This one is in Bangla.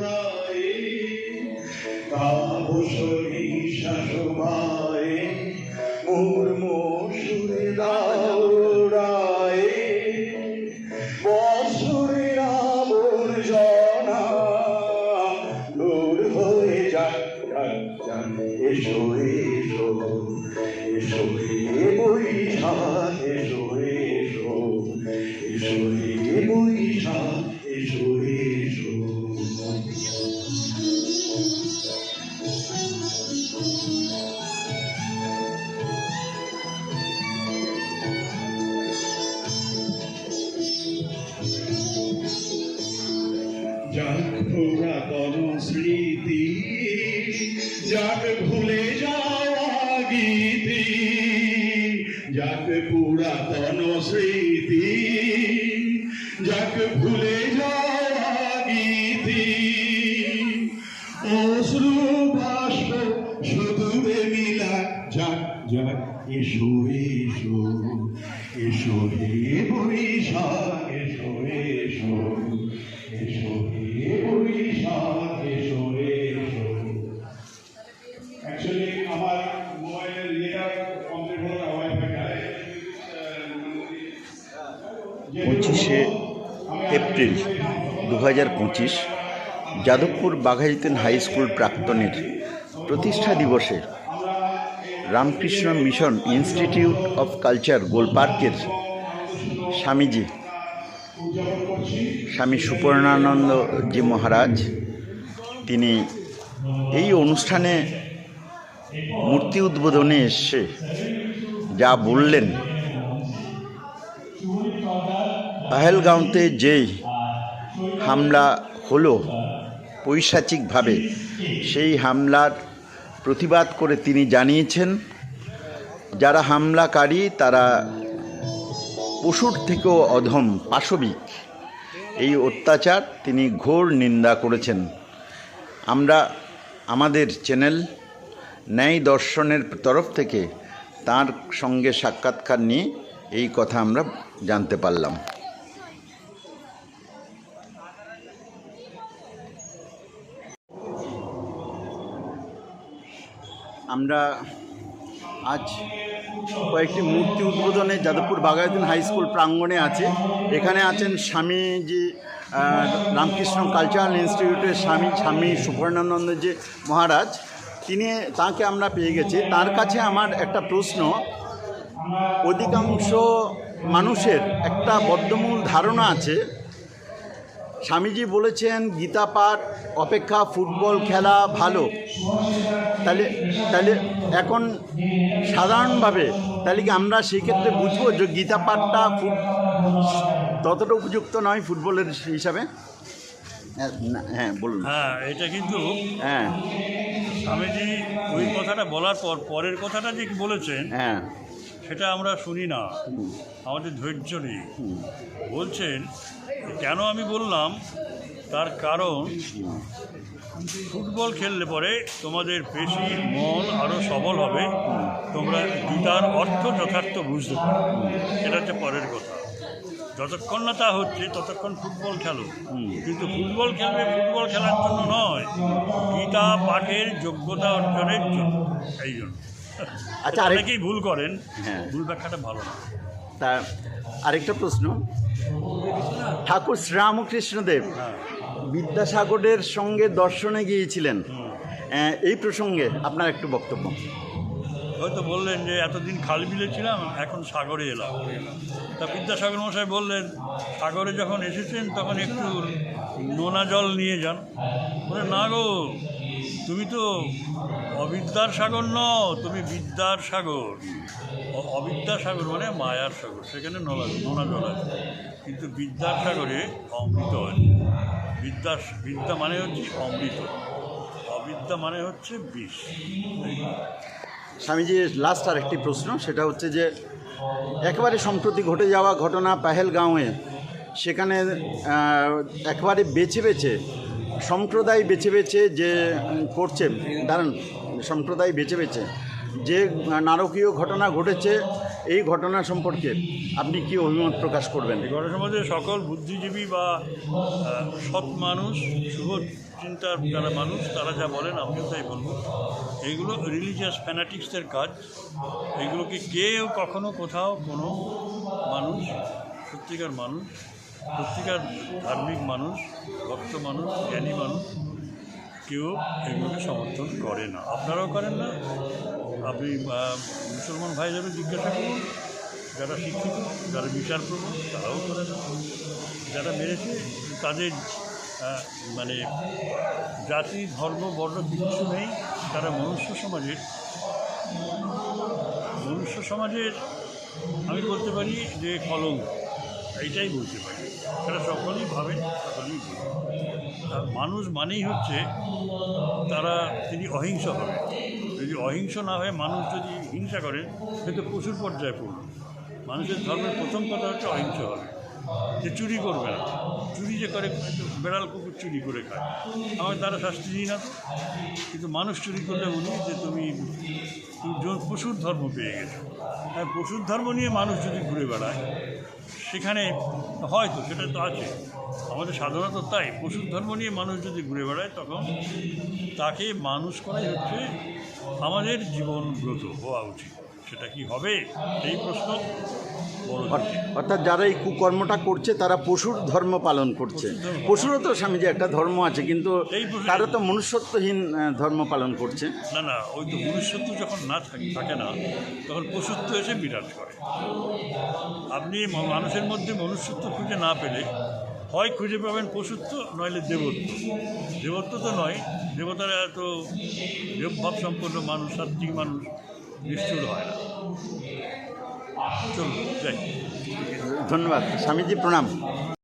রায়ে তাপসরী শাসপায়ে মুর্মুষুরে রায়ে বৎসরে আবর্জনা দূর হয়ে যাক যাক যাক এসো এসো এসো এসো যাক পুরাতন স্মৃতি যাক ভুলে যাওয়া গীতি যাক পুরাতন স্মৃতি যাক ভুলে এসো এসো এসো হে বৈশাখ এসো এসো এসো হে বৈশাখ এসো এসো অ্যাকচুয়ালি আমার মোবাইলের ইয়েটা কমপ্লিট হলো পঁচিশে এপ্রিল দু হাজার পঁচিশ যাদবপুর বাঘাইতেন হাই স্কুল প্রাক্তনের প্রতিষ্ঠা দিবসে Ramakrishna mission institute of culture গোলপার্কের Swamiji, Swami Suparnanandaji মহারাজ। তিনি এই অনুষ্ঠানে মূর্তি উদ্বোধনে এসে যা বললেন, পাহেলগাঁওতে যেই হামলা হলো পৈশাচিকভাবে, সেই হামলার প্রতিবাদ করে তিনি জানিয়েছেন, যারা হামলাকারী তারা পশুর থেকেও অধম, পাশবিক। এই অত্যাচার তিনি ঘোর নিন্দা করেছেন। আমরা, আমাদের চ্যানেল ন্যায় দর্শনের তরফ থেকে তার সঙ্গে সাক্ষাৎকার নিয়ে এই কথা আমরা জানতে পারলাম। আমরা আজ কয়েকটি মূর্তি উদ্বোধনে যাদবপুর বাগায়তুন হাই স্কুল প্রাঙ্গণে আছে। এখানে আছেন স্বামীজি রামকৃষ্ণ কালচারাল ইনস্টিটিউটের স্বামী স্বামী সুবর্ণানন্দজি মহারাজ। তিনি তাকে আমরা পেয়ে গেছি। তার কাছে আমার একটা প্রশ্ন, অধিকাংশ মানুষের একটা বদ্ধমূল ধারণা আছে স্বামীজি বলেছেন গীতা পাঠ অপেক্ষা ফুটবল খেলা ভালো। তাহলে তাহলে এখন সাধারণভাবে তাহলে কি আমরা সেই ক্ষেত্রে বুঝব যে গীতা পাঠটা ফুট ততটা উপযুক্ত নয় ফুটবলের হিসাবে? হ্যাঁ, হ্যাঁ বলুন। হ্যাঁ এটা কিন্তু হ্যাঁ। স্বামীজি ওই কথাটা বলার পর পরের কথাটা যে বলেছেন হ্যাঁ। সেটা আমরা শুনি না। আমাদের ধৈর্য নেই। বলছেন, কেন আমি বললাম, তার কারণ ফুটবল খেললে পরে তোমাদের পেশি, মন আরও সবল হবে। তোমরা গীতার অর্থ যথার্থ বুঝতে পারো। এটা হচ্ছে পরের কথা। যতক্ষণ না তা হচ্ছে, ততক্ষণ ফুটবল খেলো। কিন্তু ফুটবল খেলবে ফুটবল খেলার জন্য নয় গীতা পাঠের যোগ্যতা অর্জনের জন্য। এই জন্য। আচ্ছা, অনেকেই ভুল করেন। হ্যাঁ। ভুল ব্যাখ্যাটা ভালো না। তা আরেকটা প্রশ্ন। ঠাকুর শ্রীরামকৃষ্ণদেব বিদ্যাসাগরের সঙ্গে দর্শনে গিয়েছিলেন। এই প্রসঙ্গে আপনার একটু বক্তব্য। হয়তো বললেন যে এতদিন খাল বিলে ছিলাম এখন সাগরে এলাম। তা বিদ্যাসাগর মশাই বললেন সাগরে যখন এসেছেন তখন একটু নোনা জল নিয়ে যান। বলে না গো তুমি তো অবিদ্যার সাগর ন, তুমি বিদ্যার সাগর। অ- অবিদ্যার সাগর মানে মায়ার সাগর, সেখানে নোনা নোনা জল আছে। কিন্তু বিদ্যার সাগরে অমৃত আছে বিদ্যা বিদ্যা মানে হচ্ছে অমৃত অবিদ্যা মানে হচ্ছে বিষ। স্বামীজি লাস্ট আর একটি প্রশ্ন, সেটা হচ্ছে যে, একেবারে সম্প্রতি ঘটে যাওয়া ঘটনা পাহেলগাঁওয়ে, সেখানে একবারে বেছে বেছে, সম্প্রদায় বেছে বেছে যে করছে, দাঁড়ান সম্প্রদায় বেছে বেছে যে নারকীয় ঘটনা ঘটেছে, এই ঘটনা সম্পর্কে আপনি কি অভিমত প্রকাশ করবেন? এই ঘটনার মধ্যে সকল বুদ্ধিজীবী বা সৎ মানুষ, শুভ চিন্তার যারা মানুষ, তারা যা বলেন, আমিও তাই বলব। এইগুলো রিলিজিয়াস ফ্যানাটিক্সদের কাজ। এইগুলোকে কেউ কখনো কোথাও কোনো মানুষ, সত্যিকার মানুষ, সত্যিকার ধার্মিক মানুষ, ভক্ত মানুষ, জ্ঞানী মানুষ কেউ এগুলোকে সমর্থন করে না। আপনারাও করেন না? আপনি মুসলমান ভাইদেরও জিজ্ঞাসা করুন। যারা শিক্ষিত, যারা বিচার প্রবণ, তারাও করে না। যারা মেরেছে, তাদের মানে জাতি, ধর্ম, বর্ণ কিচ্ছু নেই। তারা মনুষ্য সমাজের মনুষ্য সমাজের, আমি বলতে পারি যে কলঙ্ক। এইটাই বলতে পারি। সেটা সকলেই ভাবেন সকলেই আর মানুষ মানেই হচ্ছে, তারা তিনি অহিংস হবে যদি অহিংস না হয়ে, মানুষ যদি হিংসা করেন, সে তো প্রচুর পর্যায়ে পড়ল। মানুষের ধর্মের প্রথম কথা হচ্ছে অহিংস হবে। যে চুরি করবে না। চুরি যে করে, বেড়াল কুকুর চুরি করে খায়। আমার তারা শাস্তি দিই না। কিন্তু মানুষ চুরি করলে বলি যে, তুমি তুমি পশুর ধর্ম পেয়ে গেছো। হ্যাঁ পশুর ধর্ম নিয়ে মানুষ যদি ঘুরে বেড়ায় সেখানে হয়তো সেটা তো আছে। আমাদের সাধারণত তাই। পশুর ধর্ম নিয়ে মানুষ যদি ঘুরে বেড়ায়, তখন তাকে মানুষ করাই হচ্ছে আমাদের জীবন ব্রত হওয়া উচিত। সেটা কি হবে? এই প্রশ্ন অর্থাৎ যারা এই কুকর্মটা করছে তারা পশুর ধর্ম পালন করছে। পশুরও তো স্বামীজি একটা ধর্ম আছে কিন্তু তারা তো মনুষ্যত্বহীন ধর্ম পালন করছে। না না ওই তো মনুষ্যত্ব যখন না থাকে থাকে না তখন পশুত্ব এসে বিরাজ করে। আপনি মানুষের মধ্যে মনুষ্যত্ব খুঁজে না পেলে হয় খুঁজে পাবেন পশুত্ব নইলে দেবত্ব। দেবত্ব তো নয় দেবতারা এত দেবভাব সম্পন্ন মানুষ সাত্বিক মানুষ। নিষ্ঠুর হয় না। চলুন ধন্যবাদ। স্বামীজি প্রণাম।